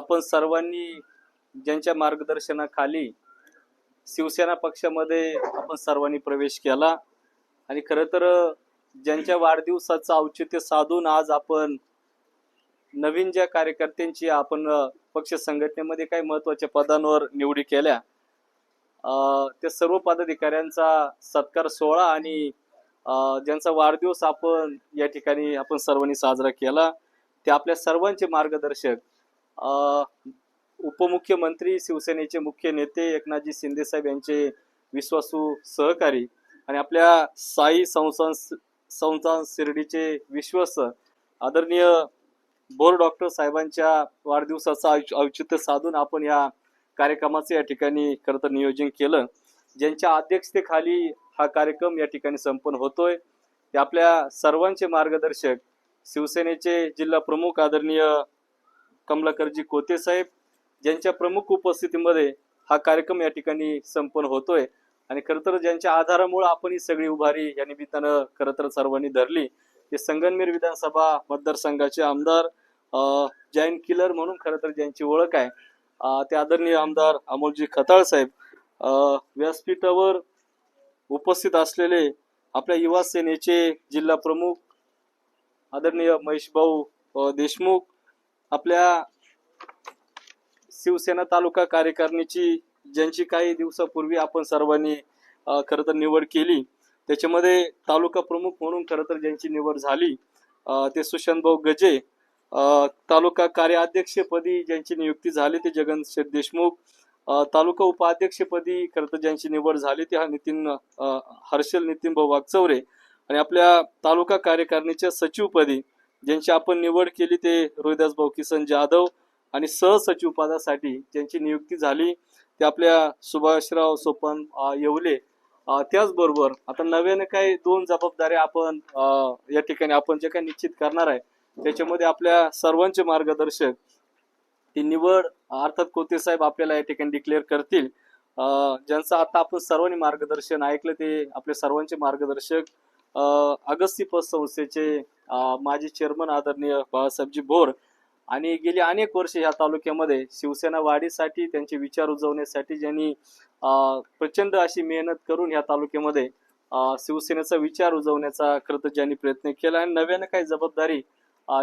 आपण सर्वांनी ज्यांच्या मार्गदर्शनाखाली शिवसेना पक्षामध्ये आपण सर्वांनी प्रवेश केला. आणि खरं तर ज्यांच्या वाढदिवसाचं औचित्य साधून आज आपण नवीन ज्या कार्यकर्त्यांची आपण पक्ष संघटनेमध्ये काही महत्त्वाच्या पदांवर निवडी केल्या त्या सर्व पदाधिकाऱ्यांचा सत्कार सोहळा आणि ज्यांचा वाढदिवस आपण या ठिकाणी आपण सर्वांनी साजरा केला ते आपल्या सर्वांचे मार्गदर्शक उपमुख्यमंत्री शिवसेनेचे मुख्य नेते एकनाथजी शिंदे साहेब यांचे विश्वासू सहकारी आणि आपल्या साई संस्थान संस्थान शिर्डीचे विश्वस्त आदरणीय बोर डॉक्टर साहेबांच्या वाढदिवसाचं औच- औचित्य साधून आपण या कार्यक्रमाचं या ठिकाणी खरं तर नियोजन केलं. ज्यांच्या अध्यक्षतेखाली हा कार्यक्रम या ठिकाणी संपन्न होतोय. ते आपल्या सर्वांचे मार्गदर्शक शिवसेनेचे जिल्हा प्रमुख आदरणीय कमलाकरजी कोते साहेब ज्यांच्या प्रमुख उपस्थितीमध्ये हा कार्यक्रम या ठिकाणी संपन्न होतोय. आणि खरं तर ज्यांच्या आधारामुळे आपण ही सगळी उभारी या निमित्तानं खरं तर सर्वांनी धरली. ते संगनमेर विधानसभा मतदारसंघाचे आमदार जैन किलर म्हणून खरं तर ज्यांची ओळख आहे ते आदरणीय आमदार अमोलजी खताळ साहेब व्यासपीठावर उपस्थित असलेले आपल्या युवा सेनेचे जिल्हा प्रमुख आदरणीय महेश भाऊ देशमुख आपल्या शिवसेना तालुका कार्यकारिणीची ज्यांची काही दिवसापूर्वी आपण सर्वांनी खरं तर निवड केली त्याच्यामध्ये तालुका प्रमुख म्हणून खरं तर ज्यांची निवड झाली ते सुशांत भाऊ गजे तालुका कार्याध्यक्षपदी ज्यांची नियुक्ती झाली ते जगन शेठ देशमुख तालुका उपाध्यक्षपदी खरं तर ज्यांची निवड झाली ते हा नितीन हर्षल नितीन भाऊ वागचौरे आणि आपल्या तालुका कार्यकारिणीच्या सचिवपदी ज्यांची आपण निवड केली ते रोहिदास भाऊ किसन जाधव आणि सहसचिव पदासाठी ज्यांची नियुक्ती झाली ते आपल्या सुभाषराव सोपन येवले. त्याचबरोबर आता नव्याने काही दोन जबाबदाऱ्या आपण या ठिकाणी आपण जे काही निश्चित करणार आहे त्याच्यामध्ये आपल्या सर्वांचे मार्गदर्शक ती निवड अर्थात कोते साहेब आपल्याला या ठिकाणी डिक्लेअर करतील. ज्यांचं आता आपण सर्वांनी मार्गदर्शन ऐकलं ते आपले सर्वांचे मार्गदर्शक अगस्ती पत संस्थेचे माजी चेअरमन आदरणीय बाळासाहेबजी भोर आणि गेली अनेक वर्षे या तालुक्यामध्ये शिवसेना वाढीसाठी त्यांचे विचार उजवण्यासाठी ज्यांनी प्रचंड अशी मेहनत करून या तालुक्यामध्ये शिवसेनेचा विचार उजवण्याचा खरं तर ज्यांनी प्रयत्न केला आणि नव्यानं काही जबाबदारी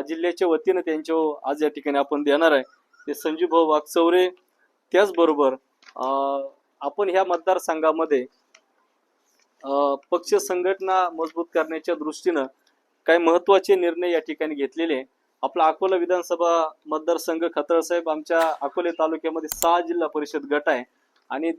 जिल्ह्याच्या वतीनं त्यांच्या आज या ठिकाणी आपण देणार आहे. ते संजीव भाऊ वागचौरे त्याचबरोबर अं, आपण ह्या मतदारसंघामध्ये पक्ष संघटना मजबूत करण्याच्या दृष्टीनं काही महत्त्वाचे निर्णय या ठिकाणी घेतलेले आपला अकोला विधानसभा मतदारसंघ खतळसाहेब आमच्या अकोले तालुक्यामध्ये सहा जिल्हा परिषद गट आहे. आणि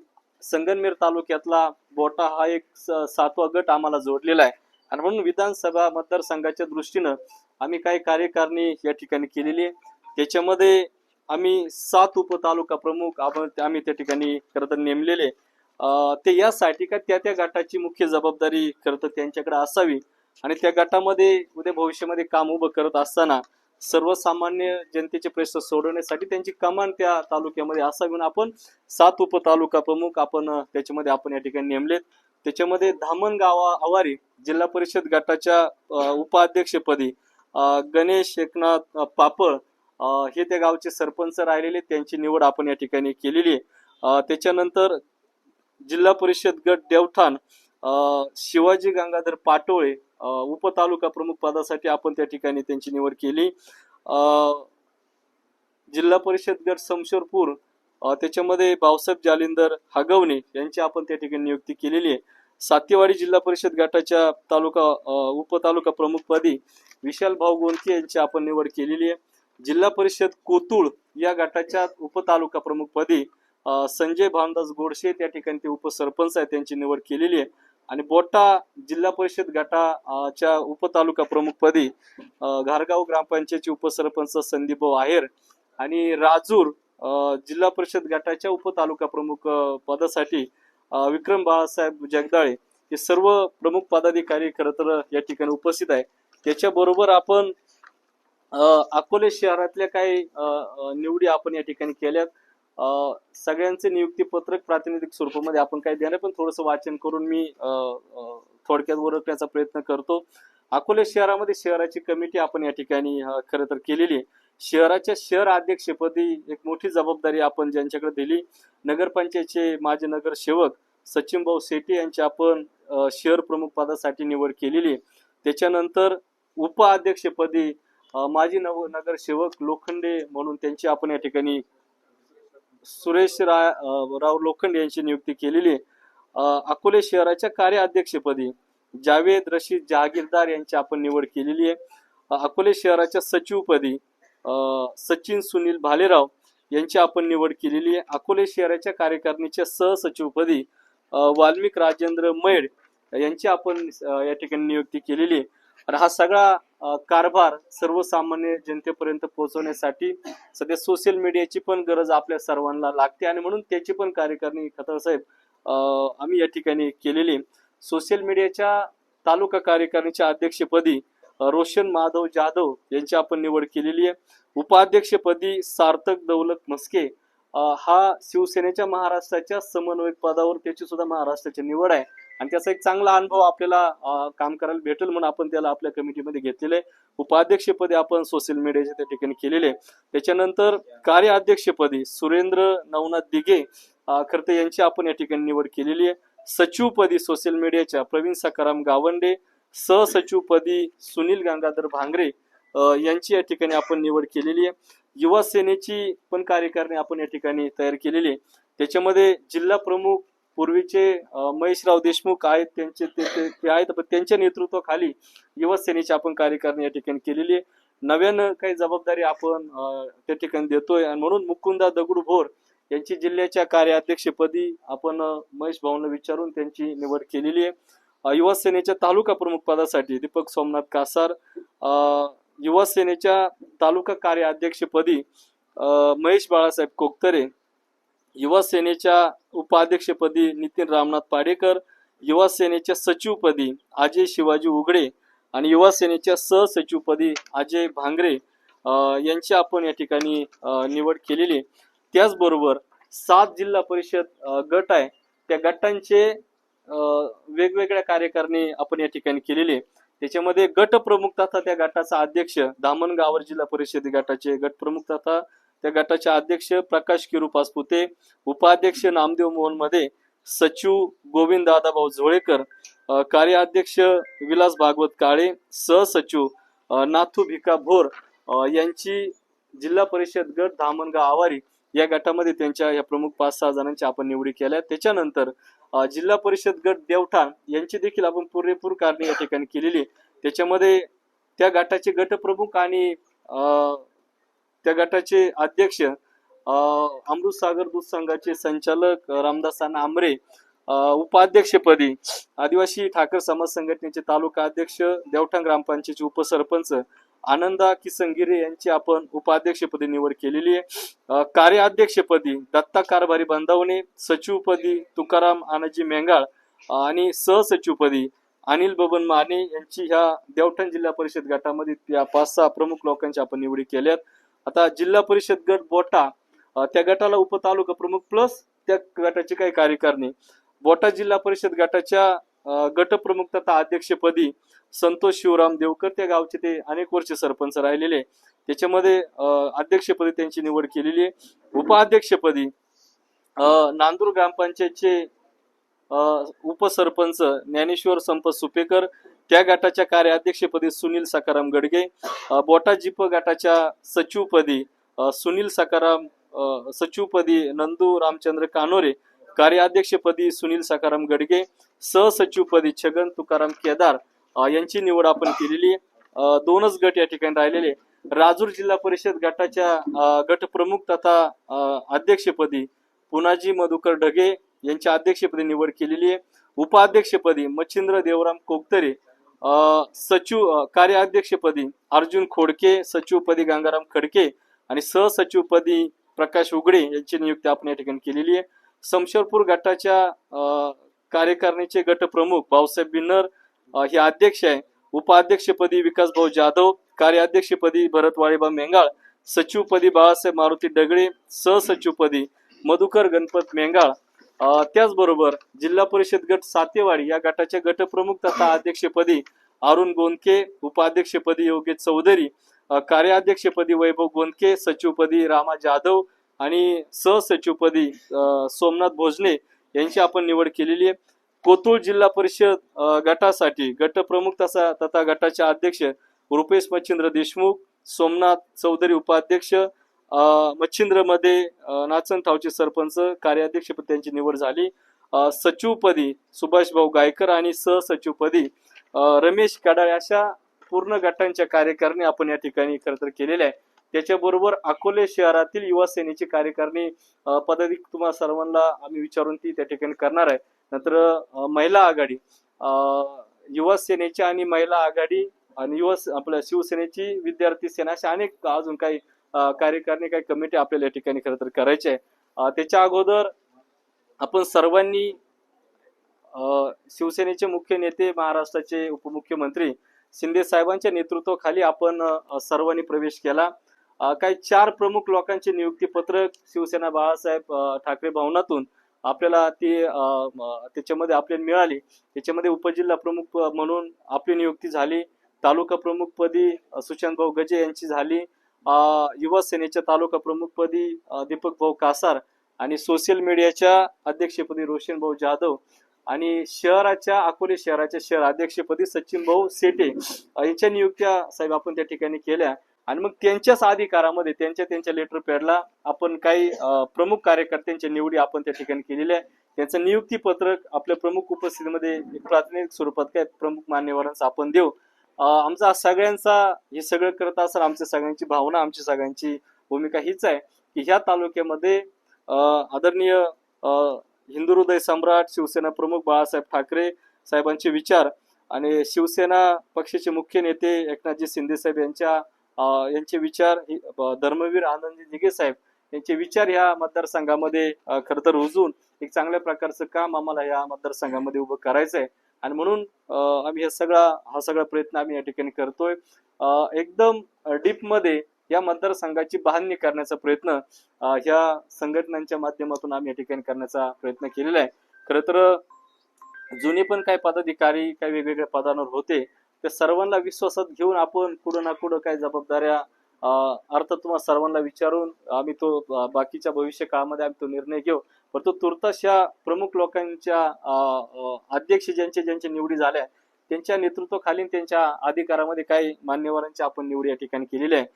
संगनमेर तालुक्यातला बोटा हा एक स- सातवा गट आम्हाला जोडलेला आहे. आणि म्हणून विधानसभा मतदारसंघाच्या दृष्टीनं आम्ही काही कार्यकारणी या ठिकाणी केलेली आहे. त्याच्यामध्ये आम्ही सात उपतालुका प्रमुख आपण आम्ही त्या ठिकाणी खरं तर नेमलेले ते यासाठी का त्या त्या गटाची मुख्य जबाबदारी खरं तर त्यांच्याकडे असावी? आणि त्या गटामध्ये उद्या भविष्यामध्ये काम उभं करत असताना सर्वसामान्य जनतेचे प्रश्न सोडवण्यासाठी त्यांची कमान त्या तालुक्यामध्ये असावी. आपण सात उपतालुका प्रमुख आपण त्याच्यामध्ये आपण या ठिकाणी नेमलेत. त्याच्यामध्ये धामण गावा आवारी जिल्हा परिषद गटाच्या उपाध्यक्षपदी गणेश एकनाथ पापळ हे त्या गावचे सरपंच राहिलेले. त्यांची निवड आपण या ठिकाणी केलेली आहे. त्याच्यानंतर जिल्हा परिषद गट देवठाण शिवाजी गंगाधर पाटोळे उपतालुका प्रमुख पदासाठी आपण त्या ठिकाणी त्यांची निवड केली. जिल्हा परिषद गट समशेरपूर त्याच्यामध्ये भाऊसाहेब जालिंदर हगवणे यांची आपण त्या ठिकाणी नियुक्ती केलेली आहे. सातेवाडी जिल्हा परिषद गटाच्या तालुका उपतालुका प्रमुखपदी विशाल भाऊ गोंदके यांची आपण निवड केलेली आहे. जिल्हा परिषद कोतुळ या गटाच्या उपतालुका प्रमुखपदी संजय भामदास गोडसे त्या ठिकाणी ते उपसरपंच आहेत त्यांची निवड केलेली आहे. आणि बोटा जिल्हा परिषद गटाच्या उपतालुका प्रमुखपदी घारगाव ग्रामपंचायतचे उपसरपंच संदीपभाऊ आहेर आणि राजूर जिल्हा परिषद गटाच्या उपतालुका प्रमुख पदासाठी विक्रम बाळासाहेब जगदाळे हे सर्व प्रमुख पदाधिकारी खरं तर या ठिकाणी उपस्थित आहे त्याच्याबरोबर आपण अकोले शहरातल्या काही निवडी आपण या ठिकाणी केल्यात. सगळ्यांचे नियुक्तीपत्रक प्रातिनिधिक स्वरूपामध्ये आपण काही देणार पण थोडंसं वाचन करून मी थोडक्यात ओळखण्याचा प्रयत्न करतो. अकोले शहरामध्ये शहराची कमिटी आपण या ठिकाणी खरं तर केलेली आहे. शहराच्या शहर अध्यक्षपदी एक मोठी जबाबदारी आपण ज्यांच्याकडे दिली नगरपंचायतचे माजी नगरसेवक सचिन भाऊ शेट्टी यांची आपण शहर प्रमुख पदासाठी निवड केलेली आहे. त्याच्यानंतर उपाध्यक्षपदी माजी नव नगरसेवक लोखंडे म्हणून त्यांची आपण या ठिकाणी सुरेश रा राव लोखंड यांची नियुक्ती केलेली आहे. अकोले शहराच्या कार्याध्यक्षपदी जावेद रशीद जहागीरदार यांची आपण निवड केलेली आहे. अकोले शहराच्या सचिवपदी सचिन सुनील भालेराव यांची आपण निवड केलेली आहे. अकोले शहराच्या कार्यकारिणीच्या सहसचिवपदी वाल्मिक राजेंद्र मैड यांची आपण या ठिकाणी नियुक्ती केलेली आहे. हा सगळा कारभार सर्वसामान्य जनतेपर्यंत पोहोचवण्यासाठी सध्या सोशल मीडियाची पण गरज आपल्या सर्वांना लागते आणि म्हणून त्याची पण कार्यकारणी खताळ साहेब आम्ही या ठिकाणी केलेली आहे. सोशल मीडियाच्या तालुका कार्यकारिणीच्या अध्यक्षपदी रोशन माधव जाधव यांची आपण निवड केलेली आहे उपाध्यक्षपदी सार्थक दौलत मस्के हा शिवसेनेच्या महाराष्ट्राच्या समन्वयक पदावर त्याची सुद्धा महाराष्ट्राची निवड आहे आणि त्याचा एक चांगला अनुभव आपल्याला काम करायला भेटेल म्हणून आपण त्याला आपल्या कमिटीमध्ये घेतलेलं आहे. उपाध्यक्षपदी आपण सोशल मीडियाच्या त्या ठिकाणी केलेले आहे. त्याच्यानंतर कार्याध्यक्षपदी सुरेंद्र नवनाथ दिघे अ, खरते यांची आपण या ठिकाणी निवड केलेली आहे. सचिवपदी सोशल मीडियाच्या प्रवीण सकाराम गावंडे सहसचिवपदी सुनील गंगाधर भांगरे यांची या ठिकाणी आपण निवड केलेली आहे. युवा सेनेची पण कार्यकारिणी आपण या ठिकाणी तयार केलेली आहे. त्याच्यामध्ये जिल्हा प्रमुख पूर्वीचे महेशराव देशमुख आहेत त्यांचे ते ते- ते आहेत पण त्यांच्या नेतृत्वाखाली युवासेनेची आपण कार्यकारणी या ठिकाणी केलेली आहे. नव्यानं काही जबाबदारी आपण त्या ठिकाणी देतोय आणि म्हणून मुकुंदा दगडू भोर यांची जिल्ह्याच्या कार्याध्यक्षपदी आपण महेश भाऊंना विचारून त्यांची निवड केलेली आहे. युवासेनेच्या तालुका प्रमुख पदासाठी दीपक सोमनाथ कासार युवासेनेच्या तालुका कार्याध्यक्षपदी महेश बाळासाहेब कोकतरे युवा सेनेच्या उपाध्यक्षपदी नितीन रामनाथ पाडेकर युवा सेनेच्या सचिवपदी अजय शिवाजी उघडे आणि युवा सेनेच्या सहसचिवपदी अजय भांगरे यांची आपण या ठिकाणी निवड केलेली त्याचबरोबर सात जिल्हा परिषद गट आहे. त्या गटांचे वेगवेगळ्या कार्यकारणी आपण या ठिकाणी केलेले आहे. त्याच्यामध्ये गट प्रमुख तथा त्या गटाचा अध्यक्ष दामनगावर जिल्हा परिषद गटाचे गट प्रमुख तथा त्या गटाचे अध्यक्ष प्रकाश किरू पासपुते उपाध्यक्ष नामदेव मोहनमध्ये सचिव गोविंद दादाभाऊ झोळेकर कार्याध्यक्ष विलास भागवत काळे सहसचिव नाथू भिका भोर यांची जिल्हा परिषद गट धामणगाव आवारी या गटामध्ये त्यांच्या या प्रमुख पाच सहा जणांची आपण निवडी केल्या. त्याच्यानंतर जिल्हा परिषद गट देवठाण यांची देखील आपण पुरेपूर कारणे या ठिकाणी केलेली त्याच्यामध्ये त्या गटाचे गटप्रमुख आणि त्या गटाचे अध्यक्ष अमृत सागर दूध संघाचे संचालक रामदास आमरे उपाध्यक्षपदी आदिवासी ठाकर समाज संघटनेचे तालुका अध्यक्ष देवठाण ग्रामपंचायतचे उपसरपंच आनंदा किसनगिरे यांची आपण उपाध्यक्षपदी निवड केलेली आहे. कार्याध्यक्षपदी दत्ता कारभारी बंधावणे सचिवपदी तुकाराम आनाजी मेंगाळ आणि सहसचिवपदी अनिल बबन माने यांची ह्या देवठाण जिल्हा परिषद गटामध्ये त्या पाच सहा प्रमुख लोकांची आपण निवडी केल्यात. आता जिल्हा परिषद गट बोटा त्या गटाला उपतालुका प्रमुख प्लस त्या गटाची काही कार्यकारणी. बोटा जिल्हा परिषद गटाच्या गटप्रमुख तथा अध्यक्षपदी संतोष शिवराम देवकर त्या गावचे ते अनेक वर्ष सरपंच राहिलेले. त्याच्यामध्ये अध्यक्षपदी त्यांची निवड केलेली आहे. उपाध्यक्षपदी नांदूर ग्रामपंचायतचे उपसरपंच ज्ञानेश्वर संपत सुपेकर त्या गटाच्या कार्याध्यक्षपदी सुनील सकाराम गडगे बोटाजीप बोटा जिप गटाच्या सचिवपदी सुनील सकाराम सचिवपदी नंदू रामचंद्र कानोरे कार्याध्यक्षपदी सुनील सकाराम गडगे सहसचिवपदी छगन तुकाराम केदार यांची निवड आपण केलेली दोनच गट या ठिकाणी राहिलेले राजूर जिल्हा परिषद गटाच्या गटप्रमुख गट प्रमुख तथा अध्यक्षपदी पुनाजी मधुकर ढगे यांच्या अध्यक्षपदी निवड केलेली आहे. उपाध्यक्षपदी मच्छिंद्र देवराम कोकतरे सचिव कार्याध्यक्षपदी अर्जुन खोडके सचिवपदी गंगाराम खडके आणि सहसचिवपदी प्रकाश उगडे यांची नियुक्ती आपण या ठिकाणी केलेली आहे. समशरपूर गटाच्या कार्यकारिणीचे गटप्रमुख भाऊसाहेब बिन्नर हे अध्यक्ष आहे. उपाध्यक्षपदी विकासभाऊ जाधव कार्याध्यक्षपदी भरत वाळेबा मेंगाळ सचिवपदी बाळासाहेब मारुती डगळे सहसचिवपदी मधुकर गणपत मेंगाळ त्याचबरोबर जिल्हा परिषद गट सातेवाडी या गटाच्या गटप्रमुख तथा अध्यक्षपदी अरुण गोंदके उपाध्यक्षपदी योगेश चौधरी कार्याध्यक्षपदी वैभव गोंदके सचिवपदी रामा जाधव आणि सहसचिवपदी सोमनाथ भोजने यांची आपण निवड केलेली आहे. कोथरूड जिल्हा परिषद गटासाठी गटप्रमुख तसा तथा गटाचे अध्यक्ष रुपेश मच्छिंद्र देशमुख सोमनाथ चौधरी उपाध्यक्ष मच्छिंद्रमध्ये नाचनथावचे सरपंच कार्याध्यक्षपदी त्यांची निवड झाली. सचिवपदी सुभाषभाऊ गायकर आणि सहसचिवपदी रमेश कडाळे अशा पूर्ण गटांच्या कार्यकारणी आपण या ठिकाणी खरंतर केलेल्या आहे त्याच्याबरोबर अकोले शहरातील युवा सेनेची कार्यकारणी पदाधिक तुम्हाला सर्वांना आम्ही विचारून ती त्या ठिकाणी करणार आहे. नंतर महिला आघाडी युवा सेनेची आणि महिला आघाडी आणि युवा आपल्या शिवसेनेची विद्यार्थी सेना अशा अनेक अजून काही कार्यकारिणी काही कमिटी आपल्याला या ठिकाणी खरं तर करायची आहे. त्याच्या अगोदर आपण सर्वांनी शिवसेनेचे मुख्य नेते महाराष्ट्राचे उपमुख्यमंत्री शिंदे साहेबांच्या नेतृत्वाखाली आपण सर्वांनी प्रवेश केला. काही चार प्रमुख लोकांचे नियुक्ती पत्रक शिवसेना बाळासाहेब ठाकरे भवनातून आपल्याला ती त्याच्यामध्ये आपल्याला मिळाली. त्याच्यामध्ये उपजिल्हा प्रमुख म्हणून आपली नियुक्ती झाली. तालुका प्रमुखपदी सुशांत सुशांतभाऊ गजे यांची झाली. युवा सेनेच्या तालुका प्रमुखपदी दीपक भाऊ कासार आणि सोशल मीडियाच्या अध्यक्षपदी रोशन भाऊ जाधव आणि शहराच्या अकोले शहराच्या शहर अध्यक्षपदी सचिन भाऊ सेटे यांच्या नियुक्त्या साहेब आपण त्या ठिकाणी केल्या. आणि मग त्यांच्याच अधिकारामध्ये त्यांच्या त्यांच्या लेटर पॅडला आपण काही प्रमुख कार्यकर्त्यांच्या निवडी आपण त्या ठिकाणी केलेल्या आहे त्यांचं नियुक्ती पत्रक आपल्या प्रमुख उपस्थितीमध्ये एक स्वरूपात काय प्रमुख मान्यवरांचं आपण देऊ. आमचा सगळ्यांचा हे सगळं करत असताना आमच्या सगळ्यांची भावना आमची सगळ्यांची भूमिका हीच आहे की ह्या तालुक्यामध्ये आदरणीय हिंदू हृदय सम्राट शिवसेना प्रमुख बाळासाहेब ठाकरे साहेबांचे विचार आणि शिवसेना पक्षाचे मुख्य नेते एकनाथजी शिंदे साहेब यांच्या यांचे विचार धर्मवीर आनंदजी दिघे साहेब यांचे विचार ह्या मतदारसंघामध्ये खरं तर रुजून एक चांगल्या प्रकारचं काम आम्हाला या मतदारसंघामध्ये उभं करायचं आहे आणि म्हणून आम्ही हे सगळा हा सगळा प्रयत्न आम्ही या ठिकाणी करतोय. एकदम डीपमध्ये या मतदारसंघाची बांधणी करण्याचा प्रयत्न ह्या संघटनांच्या माध्यमातून आम्ही या ठिकाणी करण्याचा प्रयत्न केलेला आहे. खरं तर जुने पण काही पदाधिकारी काही वेगवेगळ्या पदांवर होते त्या सर्वांना विश्वासात घेऊन आपण कुठं ना कुठं काही जबाबदाऱ्या अ, अर्थात तुम्हाला सर्वांना विचारून आम्ही तो बाकीच्या भविष्य काळामध्ये आम्ही तो निर्णय घेऊ. परंतु तुर्तास या प्रमुख लोकांच्या अध्यक्ष ज्यांचे ज्यांच्या निवडी झाल्या त्यांच्या नेतृत्वाखाली त्यांच्या अधिकारामध्ये काही मान्यवरांच्या आपण निवडी या ठिकाणी केलेल्या आहे.